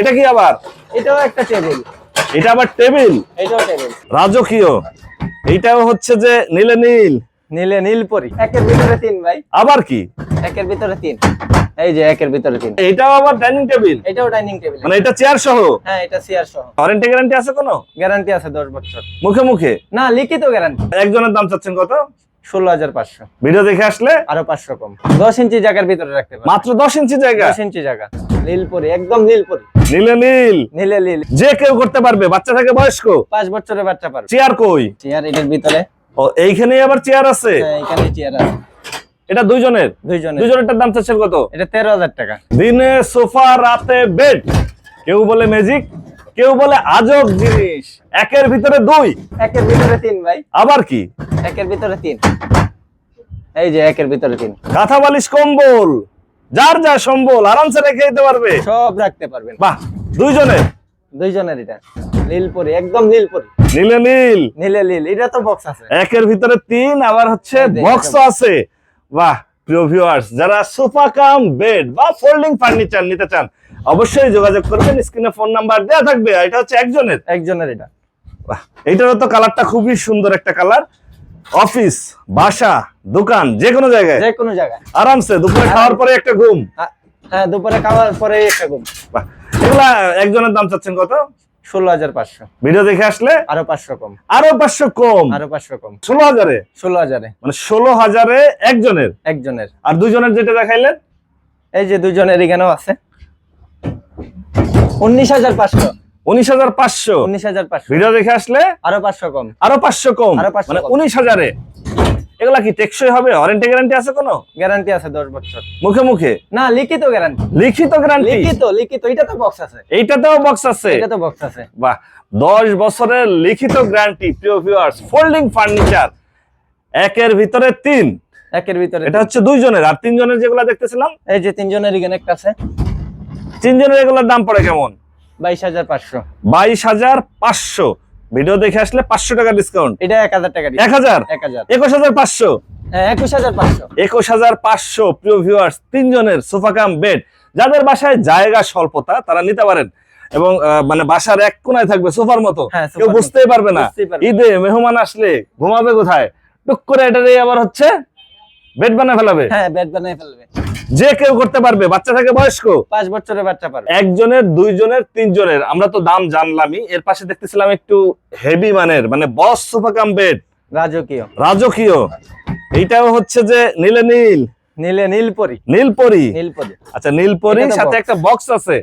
এটা কি আবার? এটাও একটা টেবিল এটা আবার টেবিল এটাও টেবিল রাজকীয়। এইটাও হচ্ছে যে নীলে নীল। নীলে নীল পরি। একের ভিতরে তিন ভাই। আবার কি? একের ভিতরে তিন। এই যে একের ভিতরে তিন। এইটাও আবার ডাইনিং টেবিল এটাও ডাইনিং টেবিল মানে এটা চেয়ার সহ? হ্যাঁ এটা চেয়ার সহ। ওয়ারেন্টি গ্যারান্টি আছে কোনো? গ্যারান্টি আছে দশ বছর। মুখে মুখে? না লিখিত গ্যারান্টি একজনের দাম চাচ্ছেন কত? ষোলো হাজার পাঁচশো। ভিডিও দেখে আসলে? আরও পাঁচশো কম। দশ ইঞ্চি জায়গার ভিতরে রাখতে মাত্র দশ ইঞ্চি জায়গা? দশ ইঞ্চি জায়গা। নীলপরি একদম নীলপরি। নীলে নীল। নীলে নীল। যে কেউ করতে পারবে বাচ্চা থেকে বয়স্ক? পাঁচ বছরের বাচ্চা পারবে। চেয়ার কই? চেয়ার এটার ভিতরে। ও এইখানেই আবার চেয়ার আছে? হ্যাঁ, এখানে চেয়ার আছে। এটা দুইজনের? দুইজনে দুইজনেরটার দাম চাচ্ছেন কত? এটা তেরো হাজার টাকা। দিনে সোফা রাতে বেড। কেউ বলে ম্যাজিক কেউ বলে আজব জিনিস। একের ভিতরে দুই। একের ভিতরে তিন ভাই। আবার কি? একের ভিতরে তিন। এই যে একের ভিতরে তিন। কাঁথা বালিশ কম্বল। যার যা সম্বল আরামসে রেখে দিতে পারবে। সব রাখতে পারবেন। বাহ দুইজনের দুইজনের এটা। নীলপরি একদম নীলপরি। নীলে নীল। নীলে নীল এটা তো বক্স আছে। একের ভিতরে তিন আবার হচ্ছে বক্স আছে। বাহ প্রিয় ভিউয়ার্স যারা সোফা কাম বেড বা ফোল্ডিং ফার্নিচার নিতে চান অবশ্যই যোগাযোগ করবেন। স্ক্রিনে ফোন নাম্বার দেওয়া থাকবে এটা হচ্ছে একজনের। একজনের এটা। বাহ এইটারও তো কালারটা খুবই সুন্দর একটা কালার অফিস বাসা দোকান যে কোনো জায়গায়। যে কোনো জায়গায়। আরামসে দুপুরে খাওয়ার পরে একটা ঘুম। হ্যাঁ দুপুরে খাওয়ার পরে একটা ঘুম। এগুলা একজনের দাম চাচ্ছেন কত? ষোলো হাজার পাঁচশো। ভিডিও দেখে আসলে? আরও পাঁচশো কম। আরও পাঁচশো কম। আরও পাঁচশো কম। ষোলো হাজারে? ষোলো হাজারে। মানে ষোলো হাজারে একজনের? একজনের। আর দুজনের যেটা দেখাইলেন? এই যে দুজনের এখানেও আছে। উনিশ হাজার পাঁচশো। উনিশ হাজার পাঁচশো। উনিশ হাজার পাঁচশো। ভিডিও দেখে আসলে আরও পাঁচশো কম। আরও পাঁচশো কম। আরও 500 মানে উনিশ হাজারে। এগুলা কি টেকসই হবে? ওয়ারেন্টি গ্যারান্টি আছে কোনো? গ্যারান্টি আছে বছর। মুখে মুখে? না লিখিত গ্যারান্টি। লিখিত গ্যারান্টি? লিখিত লিখিত এটা তো বক্স আছে। এইটাতেও বক্স আছে। এটা তো বক্স আছে। বাহ দশ বছরের লিখিত গ্যারান্টি প্রিয় ভিউয়ার্স ফোল্ডিং ফার্নিচার একের ভিতরে তিন। একের ভিতরে এটা হচ্ছে দুইজনের। আর তিনজনের যেগুলো দেখতেছিলাম? এই যে তিনজনের এখানে একটা আছে। তিনজনের এগুলোর দাম পড়ে কেমন? বাইশ হাজার পাঁচশো। বাইশ হাজার পাঁচশো। ভিডিও দেখে আসলে পাঁচশো টাকা ডিসকাউন্ট এটা এক হাজার টাকা এক হাজার? এক হাজার। একুশ হাজার পাঁচশো। হ্যাঁ একুশ হাজার পাঁচশো। একুশ হাজার পাঁচশো প্রিয় ভিউয়ার্স তিনজনের সোফা কাম বেড যাদের বাসায় জায়গা স্বল্পতা তারা নিতে পারেন। এবং মানে বাসার এক কোনায় থাকবে সোফার মতো। হ্যাঁ, কেউ বুঝতেই পারবে না। ঈদে মেহমান আসলে ঘুমাবে কোথায়? টুক করে এটারে আবার হচ্ছে বেড বানায় ফেলাবে। হ্যাঁ ব্যাট বানিয়ে ফেলবে। যে কেউ করতে পারবে বাচ্চা থেকে বয়স্ক। পাঁচ বছরের বাচ্চা পারবে। একজনের দুইজনের তিনজনের আমরা তো দাম জানলামই। এর পাশে দেখতেছিলাম একটু হেভি মানের মানে বস সোফা কাম বেড রাজকীয়। রাজকীয়। এইটাও হচ্ছে যে নীলে নীল। নীলে নীলপরি। নীলপরি। নীলপরি। আচ্ছা নীলপরি সাথে একটা বক্স আছে।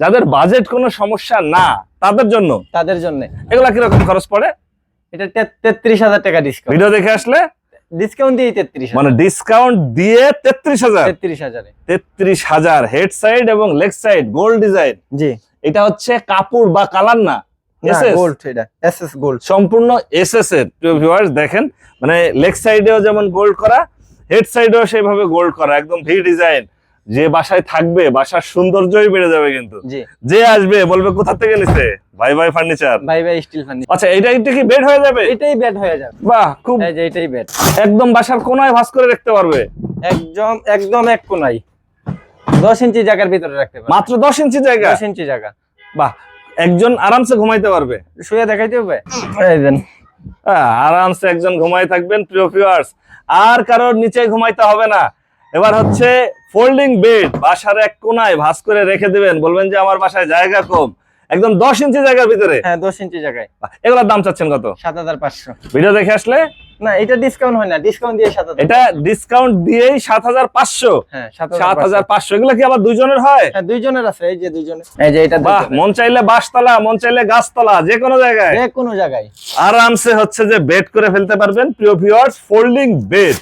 যাদের বাজেট কোনো সমস্যা না তাদের জন্য। তাদের জন্য। এগুলা কীরকম খরচ পড়ে? এটা তেত্রিশ হাজার টাকা ডিসকাউন্ট ভিডিও দেখে আসলে ডিসকাউন্ট দিয়ে তেত্রিশ মানে ডিসকাউন্ট দিয়ে তেত্রিশ হাজার। তেত্রিশ হাজারে। তেত্রিশ হাজার হেড সাইড এবং লেগ সাইড গোল্ড ডিজাইন জি। এটা হচ্ছে কাপড় বা কালার না। সম্পূর্ণ এস এস এর দেখেন। মানে লেগ সাইডেও যেমন গোল্ড করা হেড সাইডেও সেইভাবে গোল্ড করা একদম ভি ডিজাইন যে বাসায় থাকবে বাসার সৌন্দর্যই বেড়ে যাবে কিন্তু। যে আসবে বলবে কোথা থেকে নিছে? ভাই ভাই ফার্নিচার ভাই ভাই স্টিল ফার্নি আচ্ছা এটা এটা কি বেড হয়ে যাবে? এটাই বেড হয়ে যাবে। বাহ খুব এই যে এটাই বেড একদম বাসার কোনায় ভাস করে রাখতে পারবে। একদম একদম এক কোনাই দশ ইঞ্চি জায়গার ভিতরে রাখতে পারবে। মাত্র দশ ইঞ্চি জায়গা? দশ ইঞ্চি জায়গা। বাহ একজন আরামসে ঘুমাইতে পারবে। শুয়ে দেখাইতে হবে? এই দেন। আরামসে একজন ঘুমাই থাকবেন প্রিয় ভিউয়ার্স আর কারোর নিচে ঘুমাইতে হবে না। এবার হচ্ছে ফোল্ডিং বেড বাসার এক কোনায় ভাস করে রেখে দিবেন। বলবেন যে আমার বাসায় জায়গা কম। একদম দশ ইঞ্চি জায়গার ভিতরে। হ্যাঁ দশ ইঞ্চি জায়গায়। এগুলোর দাম চাচ্ছেন কত? সাত হাজার পাঁচশো। ভিডিও দেখে আসলে? না এটা ডিসকাউন্ট হয় না ডিসকাউন্ট দিয়ে সাত হাজার এটা ডিসকাউন্ট দিয়েই সাত হাজার পাঁচশো। হ্যাঁ সাত হাজার পাঁচশো। এগুলো কি আবার দুইজনের হয়? হ্যাঁ দুইজনের আছে এই যে দুইজনের। এই যে এটা বাহ মন চাইলে বাসতলা মন চাইলে গাছতলা যে কোনো জায়গায়। যে কোনো জায়গায়। আরামসে হচ্ছে যে বেড করে ফেলতে পারবেন। প্রিয় ভিউয়ার্স ফোল্ডিং বেড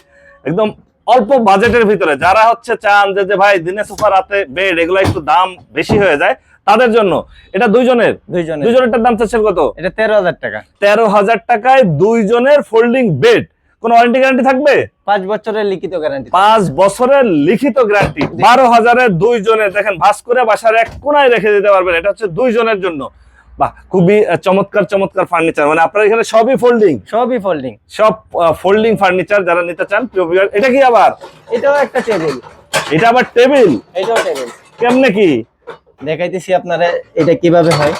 একদম অল্প বাজেটের ভিতরে যারা হচ্ছে চান যে যে ভাই দিনে সোফা রাতে বেড এগুলো একটু দাম বেশি হয়ে যায় তাদের জন্য এটা দুইজনের? দুইজনের। দুইজনেরটার দাম চাচ্ছেন কত? এটা তেরো হাজার টাকা। তেরো হাজার টাকায় দুইজনের ফোল্ডিং বেড কোনো ওয়ারেন্টি গ্যারান্টি থাকবে? পাঁচ বছরের লিখিত গ্যারান্টি পাঁচ বছরের লিখিত গ্যারান্টি বারো হাজারের দুইজনের দেখেন ভাস করে বাসার এক কোনায় রেখে দিতে পারবেন এটা হচ্ছে দুইজনের জন্য। বাহ খুবই চমৎকার চমৎকার ফার্নিচার মানে আপনার এখানে সবই ফোল্ডিং সবই ফোল্ডিং সব ফোল্ডিং ফার্নিচার যারা নিতে চান এটা কি আবার? এটাও একটা টেবিল এটা আবার টেবিল এটাও টেবিল কেমনে কি? দেখাইতেছি আপনারা এটা কীভাবে হয়।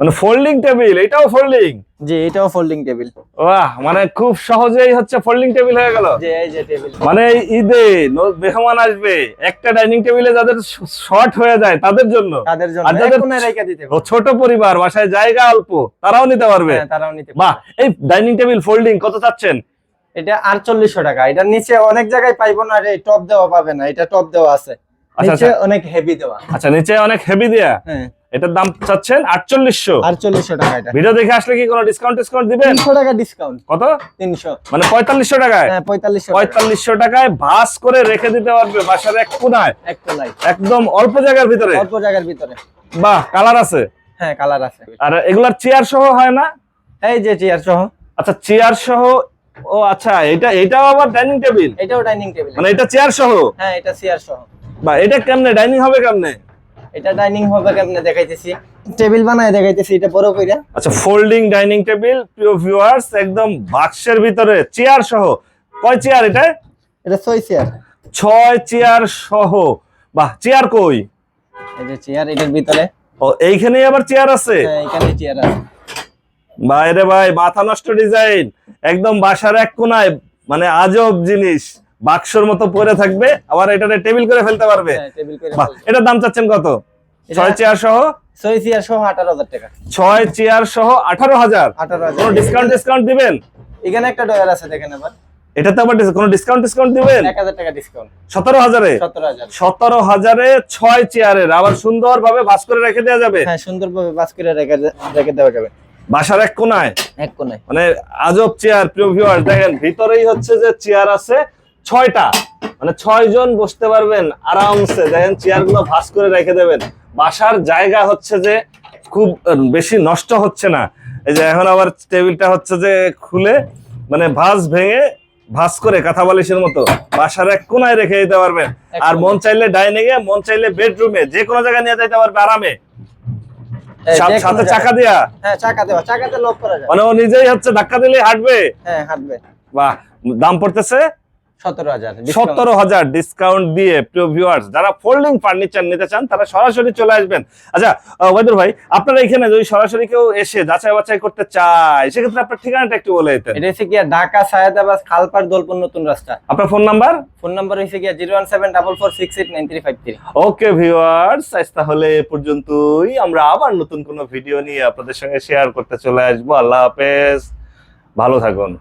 মানে ফোল্ডিং টেবিল এটাও ফোল্ডিং যে এটাও ফোল্ডিং টেবিল বাহ মানে খুব সহজেই হচ্ছে ফোল্ডিং টেবিল হয়ে গেল। যে এই যে টেবিল মানে ঈদে মেহমান আসবে একটা ডাইনিং টেবিলে যাদের শর্ট হয়ে যায় তাদের জন্য। তাদের জন্য আর যাদের ছোট পরিবার বাসায় জায়গা অল্প তারাও নিতে পারবে। হ্যাঁ তারাও নিতে পারবে। বাহ এই ডাইনিং টেবিল ফোল্ডিং কত চাচ্ছেন? এটা আটচল্লিশশো টাকা। এটা নিচে অনেক জায়গায় পাইবো না রে টপ দেওয়া পাবে না এটা টপ দেওয়া আছে। আচ্ছা, নিচে অনেক হেভি দেওয়া। আচ্ছা নিচে অনেক হেভি দেয়া। হ্যাঁ। এটার দাম চাচ্ছেন আটচল্লিশশো। আটচল্লিশশো টাকা এটা। ভিডিও দেখে আসলে কি কোনো ডিসকাউন্ট ডিসকাউন্ট দিবেন? তিনশো টাকা ডিসকাউন্ট কত? তিনশো। মানে পঁয়তাল্লিশশো টাকায়? হ্যাঁ পঁয়তাল্লিশশো। পঁয়তাল্লিশশো টাকায় ভাস করে রেখে দিতে পারবে বাসার এক কোনায়। এক কোনায়। একদম অল্প জায়গার ভিতরে। অল্প জায়গার ভিতরে। বাহ কালার আছে? হ্যাঁ কালার আছে। আর এগুলার চেয়ার সহ হয় না? এই যে চেয়ার সহ। আচ্ছা চেয়ার সহ ও আচ্ছা এটা এটাও আবার ডাইনিং টেবিল? এটাও ডাইনিং টেবিল। মানে এটা চেয়ার সহ? হ্যাঁ এটা চেয়ার সহ। বা এটা কেমনে? ডাইনিং হবে কেমনে? এটা ডাইনিং হবে কেমনে দেখাইতেছি? টেবিল বানায় দেখাইতেছি এটা বড় কইরা। আচ্ছা ফোল্ডিং ডাইনিং টেবিল প্রিয় ভিউয়ার্স একদম বাক্সের ভিতরে চেয়ার সহ। কয় চেয়ার এটা? এটা ছয় চেয়ার ছয় চেয়ার সহ। বাহ চেয়ার কই? এই যে চেয়ার এটার ভিতরে। ও এইখানেই আবার চেয়ার আছে? হ্যাঁ এখানে চেয়ার আছে। বাইরে ভাই মাথা নষ্ট ডিজাইন একদম বাসার এক কোনায় মানে আজব জিনিস। বাক্সর মতো পরে থাকবে আবার এটাতে টেবিল করে ফেলতে পারবে। হ্যাঁ এটার দাম চাচ্ছেন কত? ছয় চেয়ার সহ? ছয় চেয়ার সহ আঠারো হাজার টাকা। ছয় চেয়ার সহ আঠারো হাজার? কোনো ডিসকাউন্ট ডিসকাউন্ট দিবেন? এখানে একটা ডয়ার আছে দেখেন আবার। এটাতে আবার কোনো ডিসকাউন্ট দিবেন? টাকা চেয়ারের আবার সুন্দর ভাবে ভাস করে রেখে দেওয়া যাবে? হ্যাঁ সুন্দরভাবে করে রেখে রেখে দেওয়া যাবে। বাসার এক কোনায়? এক কোনায়। মানে আজব চেয়ার প্রিয় ভিউয়ার দেখেন ভিতরেই হচ্ছে যে চেয়ার আছে ছয়টা। মানে ছয় জন বসতে পারবেন আরামসে। দেখেন চেয়ারগুলো ভাস করে রেখে দেবেন। বাসার জায়গা হচ্ছে যে খুব বেশি নষ্ট হচ্ছে না। এই যে এখন আবার টেবিলটা হচ্ছে যে খুলে মানে ভাস ভেঙে ভাস করে কাঁথা বালিশের মতো বাসার এক কোনায় রেখে দিতে পারবেন। আর মন চাইলে ডাইনিং এ মন চাইলে বেডরুমে যে কোনো জায়গায় নিয়ে যাইতে পারবে আরামে। সাথে চাকা। হ্যাঁ চাকা দেওয়া। চাকাতে লক করা যায়। মানে ও নিজেই হচ্ছে ধাক্কা দিলে হাঁটবে। হ্যাঁ হাঁটবে। বাহ দাম পড়তেছে সতেরো হাজার ডিসকাউন্ট দিয়ে প্রিয় ভিউয়ার্স যারা ফোল্ডিং ফার্নিচার নিতে চান তারা সরাসরি চলে আসবেন। আচ্ছা আহ, ওয়াইদুর ভাই আপনারা এখানে যদি সরাসরি কেউ এসে যাচাই বাছাই করতে চায় সেক্ষেত্রে আপনার ঠিকানাটা একটু বলে দিতেন। এটা হচ্ছে গিয়া ঢাকা সায়দাবাদ খালপাড় দোলপুর নতুন রাস্তা। আপনার ফোন নাম্বার ফোন নাম্বার হচ্ছে গিয়া zero one seven double four six eight nine three five three. Okay viewers আজ তাহলে এ পর্যন্তই। আমরা আবার নতুন কোনো ভিডিও নিয়ে আপনাদের সঙ্গে শেয়ার করতে চলে আসব। আল্লাহ হাফেজ। ভালো থাকুন।